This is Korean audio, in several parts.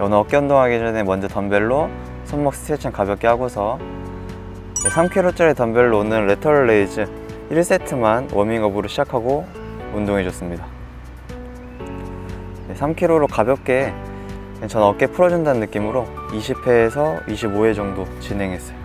오늘 어깨 운동하기 전에 먼저 덤벨로 손목 스트레칭 가볍게 하고서 3kg짜리 덤벨로 오늘 레터럴 레이즈 1세트만 워밍업으로 시작하고 운동해줬습니다. 3kg로 가볍게 전 어깨 풀어준다는 느낌으로 20회에서 25회 정도 진행했어요.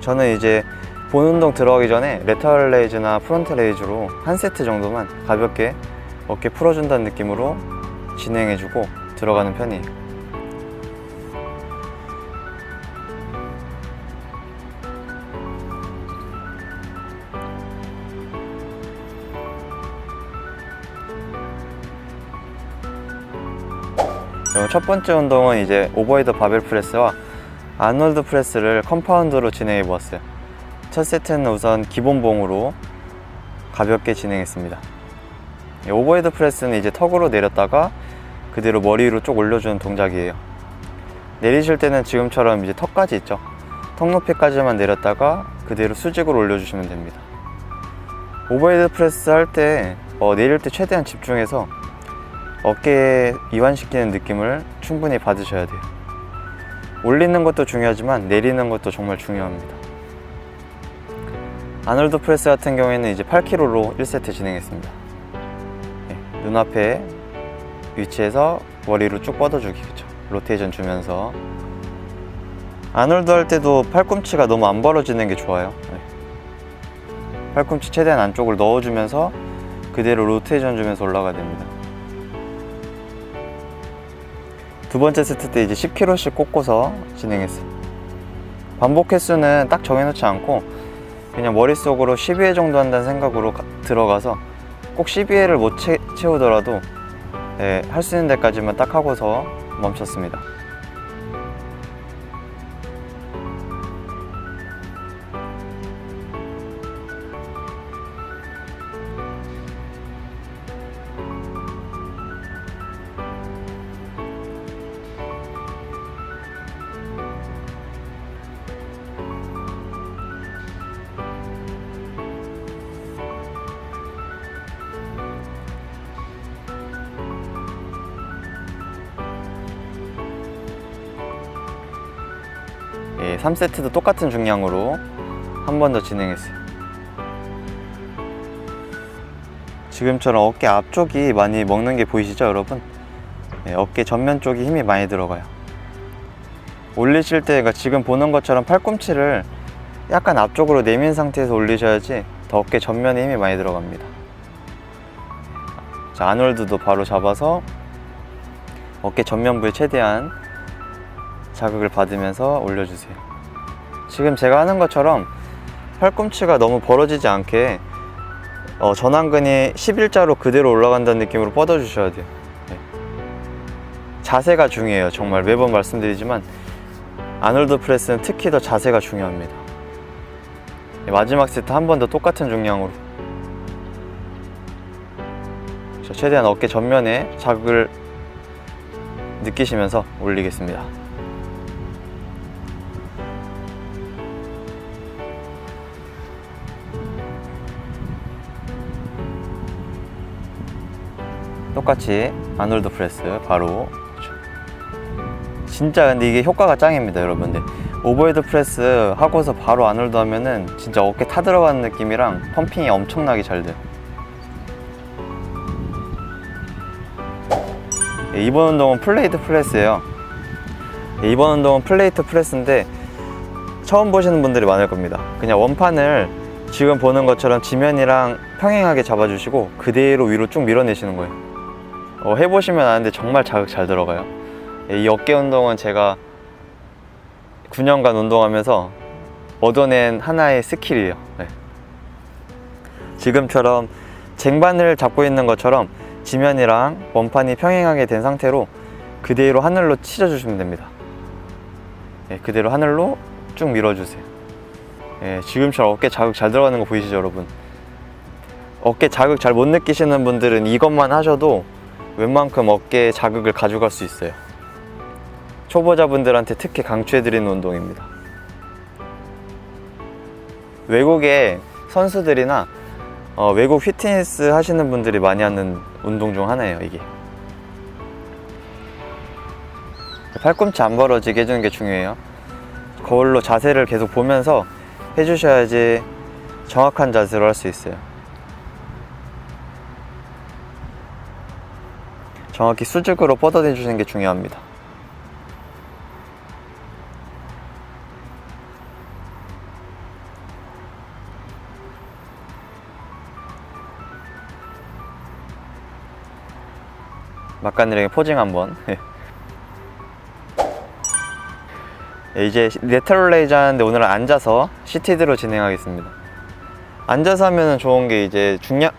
저는 이제 본 운동 들어가기 전에 레터럴 레이즈나 프론트 레이즈로 한 세트 정도만 가볍게 어깨 풀어준다는 느낌으로 진행해주고 들어가는 편이에요. 첫 번째 운동은 이제 오버헤드 바벨 프레스와 아놀드 프레스를 컴파운드로 진행해 보았어요. 첫 세트는 우선 기본봉으로 가볍게 진행했습니다. 이 오버헤드 프레스는 이제 턱으로 내렸다가 그대로 머리 위로 쭉 올려주는 동작이에요. 내리실 때는 지금처럼 이제 턱까지 있죠. 턱 높이까지만 내렸다가 그대로 수직으로 올려주시면 됩니다. 오버헤드 프레스 할때 어, 내릴 때 최대한 집중해서 어깨에 이완시키는 느낌을 충분히 받으셔야 돼요. 올리는 것도 중요하지만 내리는 것도 정말 중요합니다. 아놀드 프레스 같은 경우에는 이제 8kg로 1세트 진행했습니다. 네, 눈앞에 위치해서 머리로 쭉 뻗어주기 그죠 로테이션 주면서 아놀드 할 때도 팔꿈치가 너무 안 벌어지는 게 좋아요. 네. 팔꿈치 최대한 안쪽을 넣어주면서 그대로 로테이션 주면서 올라가야 됩니다. 두 번째 세트 때 이제 10kg씩 꽂고서 진행했어요. 반복 횟수는 딱 정해놓지 않고 그냥 머릿속으로 12회 정도 한다는 생각으로 가- 들어가서 꼭 12회를 못 채, 채우더라도 할 수 있는 데까지만 딱 하고서 멈췄습니다. 예, 3세트도 똑같은 중량으로 한 번 더 진행했어요. 지금처럼 어깨 앞쪽이 많이 먹는 게 보이시죠, 여러분? 예, 어깨 전면 쪽이 힘이 많이 들어가요. 올리실 때 그러니까 지금 보는 것처럼 팔꿈치를 약간 앞쪽으로 내민 상태에서 올리셔야지 더 어깨 전면에 힘이 많이 들어갑니다. 자, 아놀드도 바로 잡아서 어깨 전면부에 최대한 자극을 받으면서 올려주세요. 지금 제가 하는 것처럼 팔꿈치가 너무 벌어지지 않게 어, 전완근이 11자로 그대로 올라간다는 느낌으로 뻗어주셔야 돼요. 네. 자세가 중요해요. 정말 매번 말씀드리지만 아놀드 프레스는 특히 더 자세가 중요합니다. 네, 마지막 세트 한 번 더 똑같은 중량으로 자, 최대한 어깨 전면에 자극을 느끼시면서 올리겠습니다. 똑같이 아놀드 프레스 바로. 진짜 근데 이게 효과가 짱입니다 여러분들. 오버헤드 프레스 하고서 바로 아놀드 하면은 진짜 어깨 타들어가는 느낌이랑 펌핑이 엄청나게 잘 돼요. 예, 이번 운동은 플레이트 프레스예요. 예, 이번 운동은 플레이트 프레스인데 처음 보시는 분들이 많을 겁니다. 그냥 원판을 지금 보는 것처럼 지면이랑 평행하게 잡아주시고 그대로 위로 쭉 밀어내시는 거예요 어, 해보시면 아는데 정말 자극 잘 들어가요. 예, 이 어깨 운동은 제가 9년간 운동하면서 얻어낸 하나의 스킬이에요. 네. 지금처럼 쟁반을 잡고 있는 것처럼 지면이랑 원판이 평행하게 된 상태로 그대로 하늘로 치져주시면 됩니다. 예, 그대로 하늘로 쭉 밀어주세요. 예, 지금처럼 어깨 자극 잘 들어가는 거 보이시죠, 여러분? 어깨 자극 잘 못 느끼시는 분들은 이것만 하셔도 웬만큼 어깨에 자극을 가져갈 수 있어요. 초보자분들한테 특히 강추해드리는 운동입니다. 외국의 선수들이나 어, 외국 피트니스 하시는 분들이 많이 하는 운동 중 하나예요, 이게. 팔꿈치 안 벌어지게 해주는 게 중요해요. 거울로 자세를 계속 보면서 해주셔야지 정확한 자세로 할 수 있어요. 정확히 수직으로 뻗어내 주시는 게 중요합니다. 막간느리게 포징 한번. 예, 이제 레터럴 레이즈 하는데 오늘은 앉아서 시티드로 진행하겠습니다. 앉아서 하면 좋은 게 이제 중량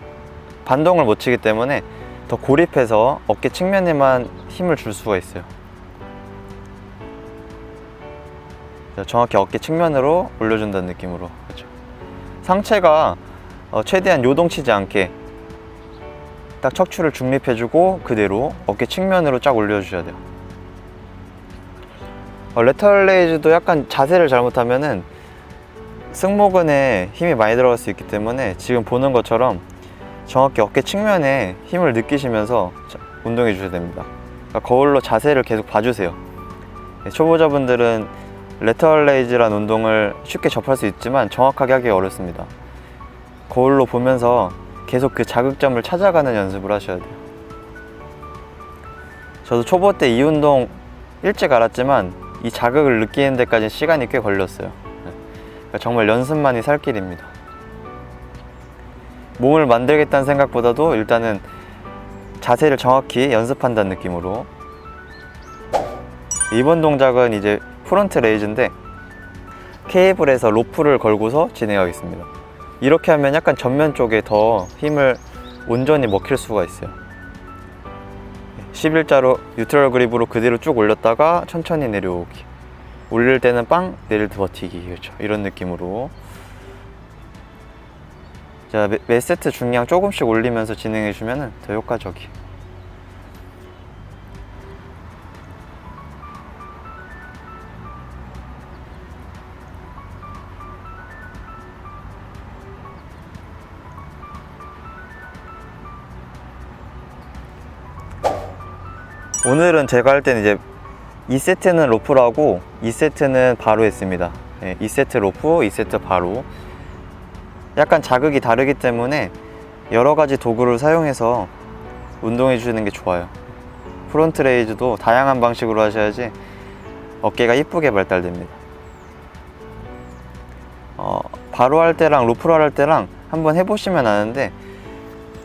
반동을 못 치기 때문에 더 고립해서 어깨 측면에만 힘을 줄 수가 있어요. 자, 정확히 어깨 측면으로 올려준다는 느낌으로 그렇죠. 상체가 어, 최대한 요동치지 않게 딱 척추를 중립해주고 그대로 어깨 측면으로 쫙 올려주셔야 돼요. 어, 레터럴 레이즈도 약간 자세를 잘못하면은 승모근에 힘이 많이 들어갈 수 있기 때문에 지금 보는 것처럼 정확히 어깨 측면에 힘을 느끼시면서 자- 운동해 주셔야 됩니다. 그러니까 거울로 자세를 계속 봐주세요. 네, 초보자분들은 레터럴 레이즈란 운동을 쉽게 접할 수 있지만 정확하게 하기 어렵습니다. 거울로 보면서 계속 그 자극점을 찾아가는 연습을 하셔야 돼요. 저도 초보 때 이 운동 일찍 알았지만 이 자극을 느끼는 데까지 시간이 꽤 걸렸어요. 네. 그러니까 정말 연습만이 살 길입니다. 몸을 만들겠다는 생각보다도 일단은 자세를 정확히 연습한다는 느낌으로 이번 동작은 이제 프론트 레이즈인데 케이블에서 로프를 걸고서 진행하겠습니다. 이렇게 하면 약간 전면 쪽에 더 힘을 온전히 먹힐 수가 있어요. 11자로 뉴트럴 그립으로 그대로 쭉 올렸다가 천천히 내려오기. 올릴 때는 빵, 내릴 때 버티기. 그렇죠. 이런 느낌으로. 자, 매, 매 세트 중량 조금씩 올리면서 진행해 주면 더 효과적이. 오늘은 제가 할 때는 이제 2세트는 로프라고 2세트는 바로 했습니다. 네, 2세트 로프, 2세트 바로. 약간 자극이 다르기 때문에 여러 가지 도구를 사용해서 운동해 주시는 게 좋아요. 프론트 레이즈도 다양한 방식으로 하셔야지 어깨가 이쁘게 발달됩니다. 어, 바로 할 때랑 로프로 할 때랑 한번 해보시면 아는데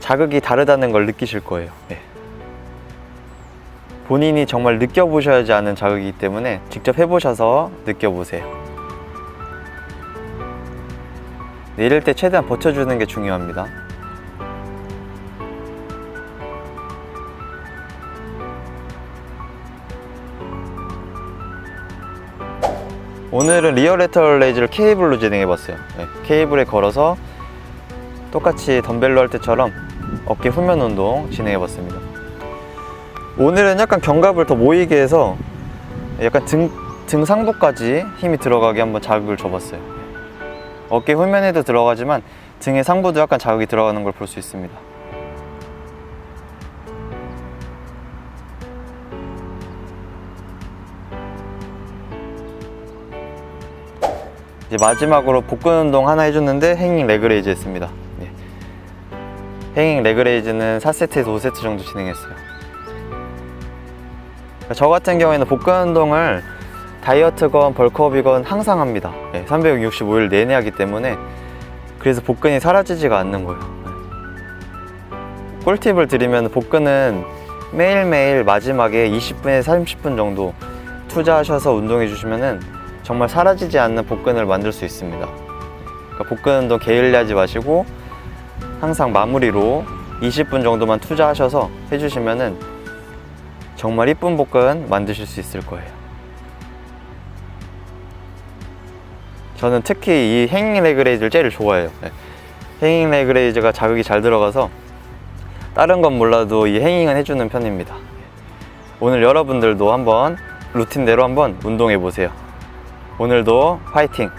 자극이 다르다는 걸 느끼실 거예요. 네. 본인이 정말 느껴보셔야지 아는 자극이기 때문에 직접 해보셔서 느껴보세요. 내릴 때 최대한 버텨주는 게 중요합니다. 오늘은 리어 레터럴 레이즈를 케이블로 진행해봤어요. 네, 케이블에 걸어서 똑같이 덤벨로 할 때처럼 어깨 후면 운동 진행해봤습니다. 오늘은 약간 견갑을 더 모이게 해서 약간 등, 등 상부까지 힘이 들어가게 한번 자극을 줘봤어요. 어깨 후면에도 들어가지만 등의 상부도 약간 자극이 들어가는 걸 볼 수 있습니다. 이제 마지막으로 복근 운동 하나 해줬는데 행잉 레그레이즈 했습니다. 네. 행잉 레그레이즈는 4세트에서 5세트 정도 진행했어요. 저 같은 경우에는 복근 운동을 다이어트건 벌크업이건 항상 합니다. 네, 365일 내내 하기 때문에 그래서 복근이 사라지지가 않는 거예요. 네. 꿀팁을 드리면 복근은 매일매일 마지막에 20분에서 30분 정도 투자하셔서 운동해 주시면은 정말 사라지지 않는 복근을 만들 수 있습니다. 그러니까 복근 운동 게을리하지 마시고 항상 마무리로 20분 정도만 투자하셔서 해주시면은 정말 이쁜 복근 만드실 수 있을 거예요. 저는 특히 이 행잉 레그레이즈를 제일 좋아해요. 네. 행잉 레그레이즈가 자극이 잘 들어가서 다른 건 몰라도 이 행잉은 해주는 편입니다. 오늘 여러분들도 한번 루틴대로 한번 운동해 보세요. 오늘도 파이팅!